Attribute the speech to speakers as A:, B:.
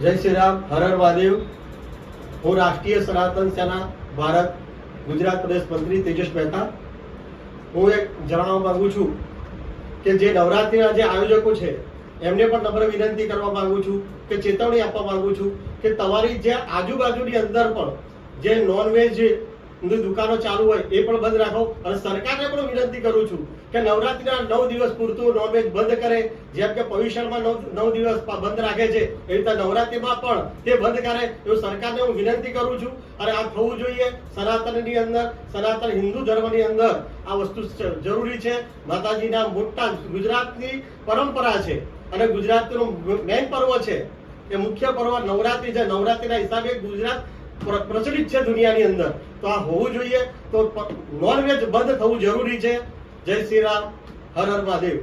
A: જય શ્રી રામ હરહર વાદેવ હું રાષ્ટ્રીય સનાતન સેના, ભારત, ગુજરાત પ્રદેશ મંત્રી તેજસ મહેતા. હું એક જણાવવા માંગુ છું કે જે નવરાત્રિના જે આયોજકો છે, એમને પણ નમ્ર વિનંતી કરવા માંગુ છું કે ચેતવણી આપવા માંગુ છું કે તમારી જે આજુબાજુની અંદર પણ જે નોનવેજ ની દુકાનો ચાલુ હોય એ પણ બંધ રાખો. અને સરકારને પણ વિનંતી કરું છું કે નવરાત્રીના નવ દિવસ પૂરતું નોનવેજ બંધ કરે. જેમ કે પવિષણમાં નવ નવ દિવસ બંધ રાખે છે એ રીતે નવરાત્રીમાં પણ તે બંધ કરે એવું સરકારને હું વિનંતી કરું છું. અને આ થવું જોઈએ. સનાતનની અંદર, સનાતન હિન્દુ ધર્મની અંદર આ વસ્તુ જરૂરી છે. માતાજીના મોટા ગુજરાતની પરંપરા છે અને ગુજરાતનું મેઇન પર્વ છે. એ મુખ્ય પર્વ નવરાત્રી છે. નવરાત્રીના હિસાબે ગુજરાત પ્રચલિત છે દુનિયાની અંદર. તો આ હોવું જોઈએ. તો નોનવેજ બંધ થવું જરૂરી છે. જય શ્રી રામ. હર હર મહાદેવ.